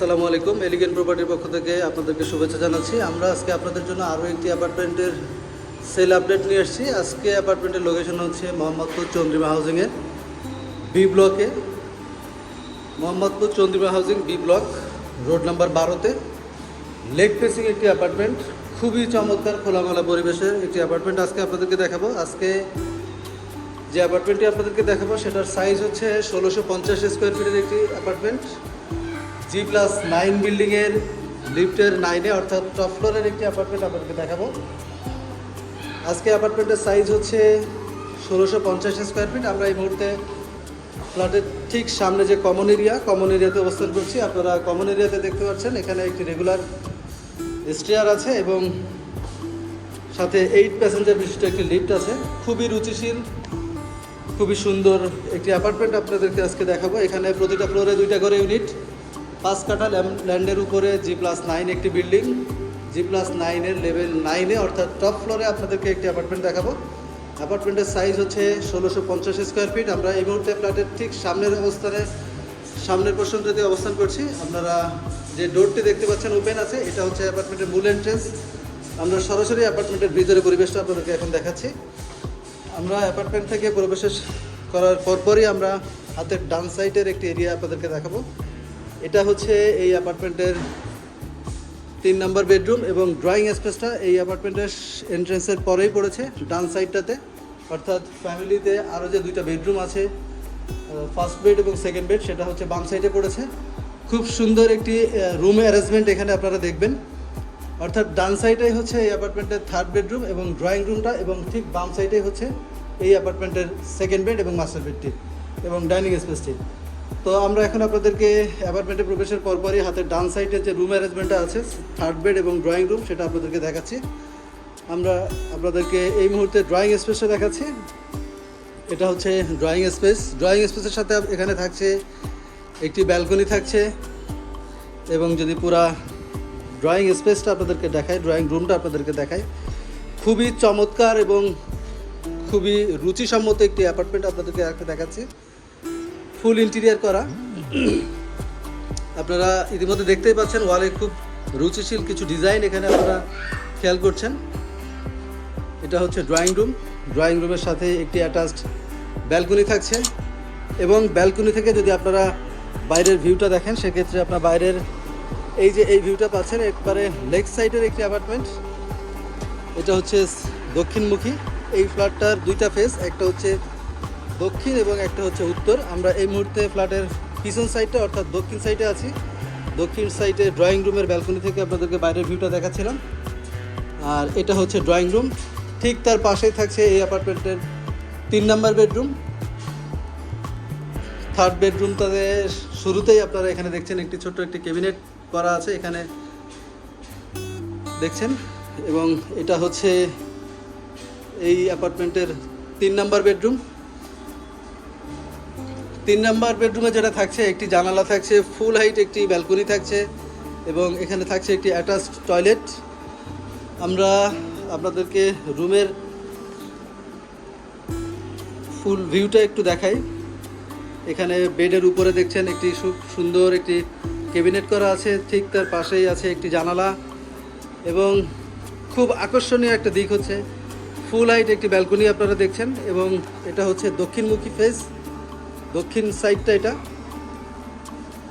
আসসালামু আলাইকুম এলিগেন্ট প্রপার্টির পক্ষ থেকে আপনাদেরকে শুভেচ্ছা জানাচ্ছি। আমরা আজকে আপনাদের জন্য আরও একটি অ্যাপার্টমেন্টের সেল আপডেট নিয়ে এসেছি আজকে অ্যাপার্টমেন্টের লোকেশন হচ্ছে মোহাম্মদপুর চন্দ্রিমা হাউজিংয়ে বি ব্লকে Mohammadpur Chandrima housing B block road number বারোতে। লেক ফেসিং একটি অ্যাপার্টমেন্ট, খুবই চমৎকার খোলামেলা পরিবেশের একটি অ্যাপার্টমেন্ট আজকে আপনাদেরকে দেখাবো। আজকে যে অ্যাপার্টমেন্টটি আপনাদেরকে দেখাবো, সেটার সাইজ হচ্ছে ষোলোশো পঞ্চাশ স্কোয়ার ফিটের একটি অ্যাপার্টমেন্ট। জি প্লাস নাইন বিল্ডিংয়ের লিফটের নাইনে অর্থাৎ টপ ফ্লোরের একটি অ্যাপার্টমেন্ট আপনাদেরকে দেখাবো। আজকে অ্যাপার্টমেন্টের সাইজ হচ্ছে ষোলোশো পঞ্চাশ স্কোয়ার ফিট আমরা এই মুহূর্তে ফ্ল্যাটের ঠিক সামনে যে কমন এরিয়া কমন এরিয়াতে অবস্থান করছি। আপনারা কমন এরিয়াতে দেখতে পাচ্ছেন, এখানে একটি রেগুলার স্টেয়ার আছে এবং সাথে এইট প্যাসেঞ্জার বিশিষ্ট একটি লিফট আছে। খুবই রুচিশীল, খুবই সুন্দর একটি অ্যাপার্টমেন্ট আপনাদেরকে আজকে দেখাবো। এখানে প্রতিটা ফ্লোরে দুইটা করে ইউনিট পাঁচ কাঠা ল্যান্ডের উপরে জি প্লাস নাইন একটি বিল্ডিং জি প্লাস নাইনের লেভেল নাইনে অর্থাৎ টপ ফ্লোরে আপনাদেরকে একটি অ্যাপার্টমেন্ট দেখাবো। অ্যাপার্টমেন্টের সাইজ হচ্ছে ষোলোশো পঞ্চাশ স্কোয়ার ফিট আমরা এই মুহূর্তে ফ্ল্যাটের ঠিক সামনের অবস্থানে, সামনের পোর্শনটাতে অবস্থান করছি। আপনারা যে ডোরটি দেখতে পাচ্ছেন ওপেন আছে, এটা হচ্ছে অ্যাপার্টমেন্টের মূল এন্ট্রেন্স আমরা সরাসরি অ্যাপার্টমেন্টের ভিতরে পরিবেশটা আপনাদেরকে এখন দেখাচ্ছি। আমরা অ্যাপার্টমেন্ট থেকে প্রবেশ করার পরপরই আমরা হাতের ডান সাইডের একটি এরিয়া আপনাদেরকে দেখাবো। এটা হচ্ছে এই অ্যাপার্টমেন্টের তিন নম্বর বেডরুম এবং ড্রয়িং স্পেসটা এই অ্যাপার্টমেন্টের এন্ট্রেন্সের পরেই পড়েছে, ডান সাইডটাতে অর্থাৎ ফ্যামিলিতে আরও যে দুইটা বেডরুম আছে ফার্স্ট বেড এবং সেকেন্ড বেড সেটা হচ্ছে বাম সাইডে পড়েছে। খুব সুন্দর একটি রুম অ্যারেঞ্জমেন্ট এখানে আপনারা দেখবেন। অর্থাৎ ডান সাইডেই হচ্ছে এই অ্যাপার্টমেন্টের থার্ড বেডরুম এবং ড্রয়িং রুমটা এবং ঠিক বাম সাইডেই হচ্ছে এই অ্যাপার্টমেন্টের সেকেন্ড বেড এবং মাস্টার বেডটি এবং ডাইনিং স্পেসটি তো আমরা এখন আপনাদেরকে অ্যাপার্টমেন্টে প্রবেশের পরপরই হাতের ডান সাইডে যে রুম অ্যারেঞ্জমেন্টটা আছে থার্ড বেড এবং ড্রয়িং রুম সেটা আপনাদেরকে দেখাচ্ছি। আমরা আপনাদেরকে এই মুহূর্তে ড্রয়িং স্পেসটা দেখাচ্ছি। এটা হচ্ছে ড্রয়িং স্পেস ড্রয়িং স্পেসের সাথে এখানে থাকছে একটি ব্যালকনি থাকছে এবং যদি পুরা ড্রয়িং স্পেসটা আপনাদেরকে দেখায় ড্রয়িং রুমটা আপনাদেরকে দেখায় খুবই চমৎকার এবং খুবই রুচিসম্মত একটি অ্যাপার্টমেন্ট আপনাদেরকে দেখাচ্ছি। ফুল ইন্টেরিয়ার করা। আপনারা ইতিমধ্যে দেখতেই পাচ্ছেন ওয়ালে খুব রুচিশীল কিছু ডিজাইন এখানে আপনারা খেয়াল করছেন। এটা হচ্ছে ড্রয়িং রুম ড্রয়িং রুমের সাথে একটি অ্যাটাচড ব্যালকনি থাকছে এবং ব্যালকনি থেকে যদি আপনারা বাইরের ভিউটা দেখেন, সেক্ষেত্রে আপনার বাইরের এই যে এই ভিউটা পাচ্ছেন, একবারে লেগ সাইডের একটি অ্যাপার্টমেন্ট এটা হচ্ছে দক্ষিণমুখী। এই ফ্ল্যাটটার দুইটা ফেস একটা হচ্ছে দক্ষিণ এবং একটা হচ্ছে উত্তর। আমরা এই মুহূর্তে ফ্ল্যাটের পিছন সাইডটা অর্থাৎ দক্ষিণ সাইডে আছি। দক্ষিণ সাইডে ড্রয়িং রুমের ব্যালকনি থেকে আপনাদেরকে বাইরের ভিউটা দেখাচ্ছিলাম। আর এটা হচ্ছে ড্রয়িং রুম ঠিক তার পাশেই থাকছে এই অ্যাপার্টমেন্টের তিন নাম্বার বেডরুম থার্ড বেডরুমটাতে শুরুতেই আপনারা এখানে দেখছেন একটি ছোট্ট একটি ক্যাবিনেট করা আছে এখানে। দেখছেন? এবং এটা হচ্ছে এই অ্যাপার্টমেন্টের তিন নাম্বার বেডরুম তিন নাম্বার বেডরুমে যেটা থাকছে, একটি জানালা থাকছে ফুল হাইট একটি ব্যালকনি থাকছে এবং এখানে থাকছে একটি অ্যাটাচড টয়লেট আমরা আপনাদেরকে রুমের ফুল ভিউটা একটু দেখাই। এখানে বেডের উপরে দেখছেন একটি সুন্দর একটি ক্যাবিনেট করা আছে, ঠিক তার পাশেই আছে একটি জানালা এবং খুব আকর্ষণীয় একটা দিক হচ্ছে ফুল হাইট একটি ব্যালকনি আপনারা দেখছেন এবং এটা হচ্ছে দক্ষিণমুখী ফেস দক্ষিণ সাইডটা এটা।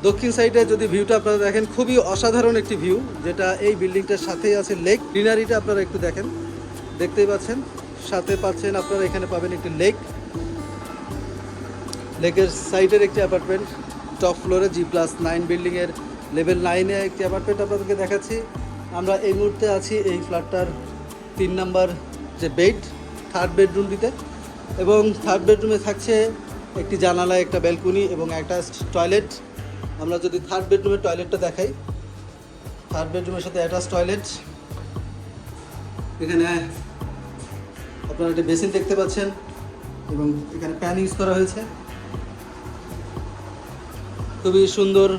দক্ষিণ সাইডে যদি ভিউটা আপনারা দেখেন, খুবই অসাধারণ একটি ভিউ, যেটা এই বিল্ডিংটার সাথেই আছে লেক। গ্রিনারিটা আপনারা একটু দেখেন। দেখতেই পাচ্ছেন, সাথে পাচ্ছেন আপনারা এখানে পাবেন একটি লেক। লেকের সাইডের একটি অ্যাপার্টমেন্ট, টপ ফ্লোরে জি প্লাস নাইন বিল্ডিংয়ের লেভেল নাইনে একটি অ্যাপার্টমেন্ট আপনাদেরকে দেখাচ্ছি। আমরা এই মুহূর্তে আছি এই ফ্ল্যাটটার তিন নাম্বার যে বেড, থার্ড বেডরুমটিতে এবং থার্ড বেডরুমে থাকছে একটি জানালা একটা ব্যালকনি এবং একটা টয়লেট। আমরা যদি থার্ড বেডরুমের টয়লেটটা দেখাই। থার্ড বেডরুমের সাথে অ্যাটাচ টয়লেট এখানে আপনারা একটা বেসিন দেখতে পাচ্ছেন এবং এখানে প্যান ইউজ করা হয়েছে। খুবই সুন্দর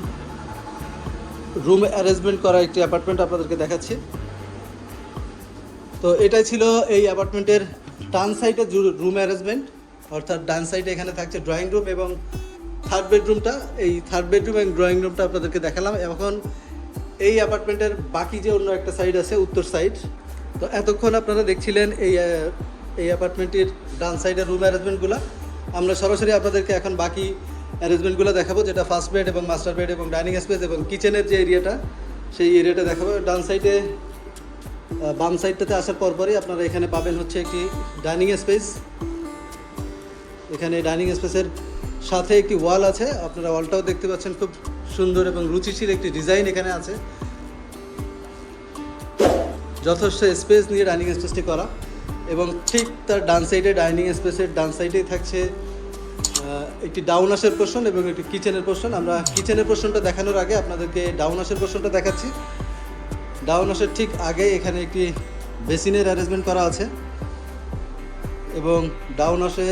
রুম অ্যারেঞ্জমেন্ট করা একটি অ্যাপার্টমেন্ট আপনাদেরকে দেখাচ্ছি। তো এটাই ছিল এই অ্যাপার্টমেন্টের টান সাইডে রুম অ্যারেঞ্জমেন্ট অর্থাৎ ডান সাইডে এখানে থাকছে ড্রয়িং রুম এবং থার্ড বেডরুমটা এই থার্ড বেডরুম এবং ড্রয়িং রুমটা আপনাদেরকে দেখালাম। এখন এই অ্যাপার্টমেন্টের বাকি যে অন্য একটা সাইড আছে, উত্তর সাইড তো এতক্ষণ আপনারা দেখছিলেন এই এই অ্যাপার্টমেন্টের ডান সাইডের রুম অ্যারেঞ্জমেন্টগুলো আমরা সরাসরি আপনাদেরকে এখন বাকি অ্যারেঞ্জমেন্টগুলো দেখাবো, যেটা ফার্স্ট বেড এবং মাস্টার বেড এবং ডাইনিং স্পেস এবং কিচেনের যে এরিয়াটা সেই এরিয়াটা দেখাবো। ডান সাইডে বাম সাইডটাতে আসার পরপরই আপনারা এখানে পাবেন হচ্ছে একটি ডাইনিং স্পেস এখানে ডাইনিং স্পেসের সাথে একটি ওয়াল আছে। আপনারা ওয়ালটাও দেখতে পাচ্ছেন, খুব সুন্দর এবং রুচিশীল একটি ডিজাইন এখানে আছে। যথেষ্ট স্পেস নিয়ে ডাইনিং স্পেসটি করা এবং ঠিক তার ডান সাইডে ডাইনিং স্পেসের ডান সাইডেই থাকছে একটি ডাউন আশের পোর্শন এবং একটি কিচেনের পোর্শন। আমরা কিচেনের পোর্শনটা দেখানোর আগে আপনাদেরকে ডাউন আশের পোর্শনটা দেখাচ্ছি। ডাউন আশের ঠিক আগে এখানে একটি বেসিনের অ্যারেঞ্জমেন্ট করা আছে এবং ডাউন আসে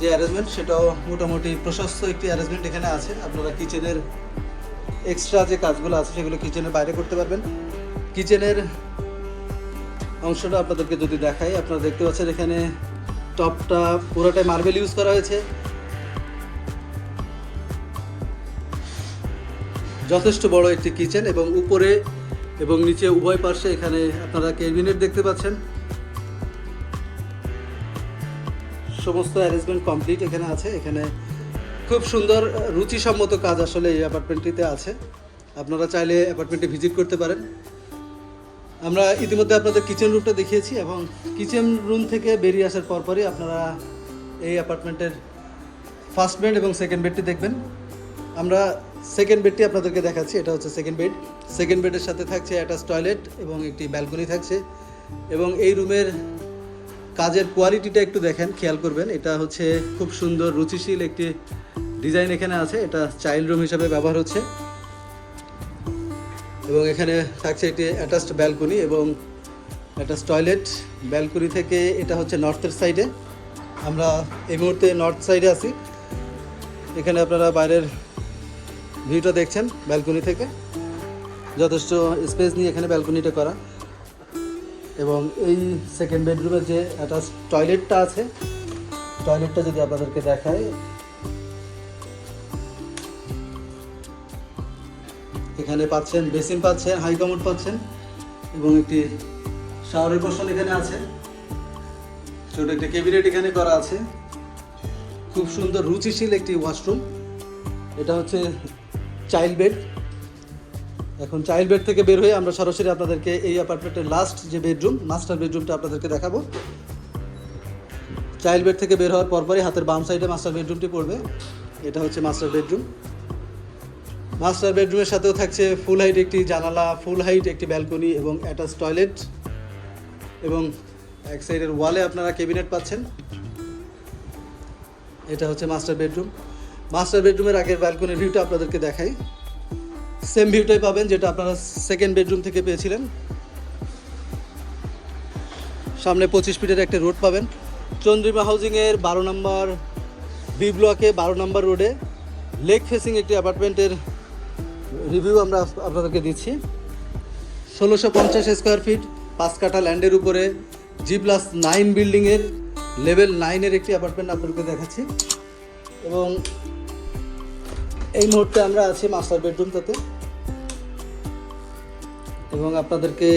যে অ্যারেঞ্জমেন্ট সেটাও মোটামুটি প্রশস্ত একটি অ্যারেঞ্জমেন্ট এখানে আছে। আপনারা কিচেনের এক্সট্রা যে কাজগুলো আছে, সেগুলো কিচেনের বাইরে করতে পারবেন। কিচেনের অংশটা আপনাদেরকে যদি দেখাই, আপনারা দেখতে পাচ্ছেন এখানে টপটা পুরোটাই মার্বেল ইউজ করা হয়েছে। যথেষ্ট বড় একটি কিচেন এবং উপরে এবং নিচে উভয় পাশে এখানে আপনারা ক্যাবিনেট দেখতে পাচ্ছেন। সমস্ত অ্যারেঞ্জমেন্ট কমপ্লিট এখানে আছে। এখানে খুব সুন্দর রুচিসম্মত কাজ আসলে এই অ্যাপার্টমেন্টটিতে আছে। আপনারা চাইলে অ্যাপার্টমেন্টে ভিজিট করতে পারেন। আমরা ইতিমধ্যে আপনাদের কিচেন রুমটা দেখিয়েছি এবং কিচেন রুম থেকে বেরিয়ে আসার পরপরই আপনারা এই অ্যাপার্টমেন্টের ফার্স্ট বেড এবং সেকেন্ড বেডটি দেখবেন। আমরা সেকেন্ড বেডটি আপনাদেরকে দেখাচ্ছি। এটা হচ্ছে সেকেন্ড বেড সেকেন্ড বেডের সাথে থাকছে অ্যাটাচ টয়লেট এবং একটি ব্যালকনি থাকছে। এবং এই রুমের কাজের কোয়ালিটিটা একটু দেখেন, খেয়াল করবেন। এটা হচ্ছে খুব সুন্দর, রুচিশীল একটি ডিজাইন এখানে আছে। এটা চাইল্ড রুম হিসাবে ব্যবহার হচ্ছে। এবং এখানে থাকছে একটি অ্যাটাচড ব্যালকনি এবং অ্যাটাচ টয়লেট ব্যালকনি থেকে এটা হচ্ছে নর্থের সাইডে আমরা এই মুহূর্তে নর্থ সাইডে আছি। এখানে আপনারা বাইরের ভিউটা দেখছেন ব্যালকনি থেকে। যথেষ্ট স্পেস নিয়ে এখানে ব্যালকনিটা করা। এবং এই সেকেন্ড বেডরুমের যে অ্যাটাচ টয়লেটটা আছে টয়লেটটা যদি আপনাদেরকে দেখায় এখানে পাচ্ছেন, বেসিন পাচ্ছেন, হাই কমোড পাচ্ছেন এবং একটি শাওয়ারের পোর্শন এখানে আছে। ছোট একটি ক্যাবিনেট এখানে করা আছে। খুব সুন্দর, রুচিশীল একটি ওয়াশরুম এটা হচ্ছে চাইল্ড বেড এখন চাইল্ড বেড থেকে বের হয়ে আমরা সরাসরি আপনাদেরকে এই অ্যাপার্টমেন্টের লাস্ট যে বেডরুম মাস্টার বেডরুমটা আপনাদেরকে দেখাবো। চাইল্ড বেড থেকে বের হওয়ার পরপরই হাতের বাম সাইডে মাস্টার বেডরুমটি পড়বে। এটা হচ্ছে মাস্টার বেডরুম মাস্টার বেডরুমের সাথেও থাকছে ফুল হাইট একটি জানালা ফুল হাইট একটি ব্যালকনি এবং অ্যাটাচ টয়লেট এবং এক সাইডের ওয়ালে আপনারা ক্যাবিনেট পাচ্ছেন। এটা হচ্ছে মাস্টার বেডরুম মাস্টার বেডরুমের আগের ব্যালকনির ভিউটা আপনাদেরকে দেখাই। সেম ভিউটাই পাবেন যেটা আপনারা সেকেন্ড বেডরুম থেকে পেয়েছিলেন। সামনে পঁচিশ ফিটের একটা রোড পাবেন। চন্দ্রিমা হাউজিংয়ের বারো নম্বর বি ব্লকে বারো নম্বর রোডে লেক ফেসিং একটি অ্যাপার্টমেন্টের রিভিউ আমরা আপনাদেরকে দিচ্ছি। ষোলোশো পঞ্চাশ স্কোয়ার ফিট পাঁচ কাঠা ল্যান্ডের উপরে জি প্লাস নাইন বিল্ডিংয়ের লেভেল নাইনের একটি অ্যাপার্টমেন্ট আপনাদেরকে দেখাচ্ছি। এবং এই মুহূর্তে আমরা আছি মাস্টার বেডরুমটাতে এবং আপনাদেরকে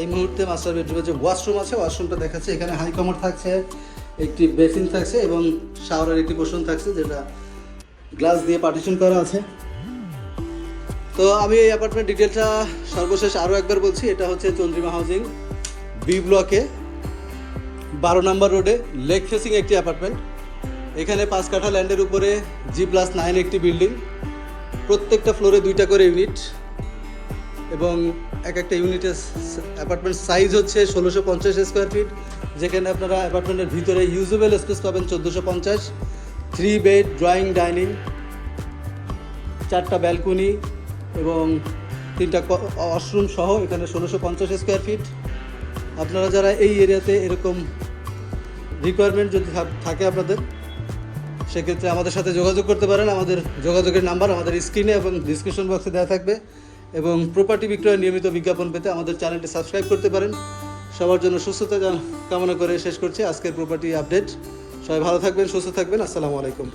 এই মুহূর্তে মাস্টার বেডরুমে যে ওয়াশরুম আছে, ওয়াশরুমটা দেখাচ্ছে। এখানে হাই কমোড থাকছে, একটি বেসিন থাকছে এবং শাওয়ারের একটি পোষণ থাকছে যেটা গ্লাস দিয়ে পার্টিশন করা আছে। তো আমি এই অ্যাপার্টমেন্ট ডিটেলটা সর্বশেষ আরও একবার বলছি, এটা হচ্ছে চন্দ্রিমা হাউজিং বি ব্লকে বারো নম্বর রোডে লেক ফেসিং একটি অ্যাপার্টমেন্ট। এখানে পাঁচ কাঠা ল্যান্ডের উপরে জি প্লাস নাইন একটি বিল্ডিং। প্রত্যেকটা ফ্লোরে দুইটা করে ইউনিট। এবং এক একটা ইউনিটের অ্যাপার্টমেন্ট সাইজ হচ্ছে ষোলোশো পঞ্চাশ স্কোয়ার ফিট যেখানে আপনারা অ্যাপার্টমেন্টের ভিতরে ইউজেবল স্পেস পাবেন চোদ্দোশো পঞ্চাশ থ্রি বেড ড্রয়িং ডাইনিং চারটা ব্যালকনি এবং তিনটা ওয়াশরুম সহ এখানে ষোলোশো পঞ্চাশ স্কোয়ার ফিট আপনারা যারা এই এরিয়াতে এরকম রিকোয়ারমেন্ট যদি থাকে আপনাদের, সেক্ষেত্রে আমাদের সাথে যোগাযোগ করতে পারেন। আমাদের যোগাযোগের নাম্বার আমাদের স্ক্রিনে এবং ডিসক্রিপশন বক্সে দেওয়া থাকবে। এবং প্রপার্টি বিক্রয়ের নিয়মিত বিজ্ঞাপন পেতে আমাদের চ্যানেলটি সাবস্ক্রাইব করতে পারেন। সবার জন্য সুস্থতা কামনা করে শেষ করছি আজকের প্রপার্টি আপডেট সবাই ভালো থাকবেন, সুস্থ থাকবেন। আসসালামু আলাইকুম।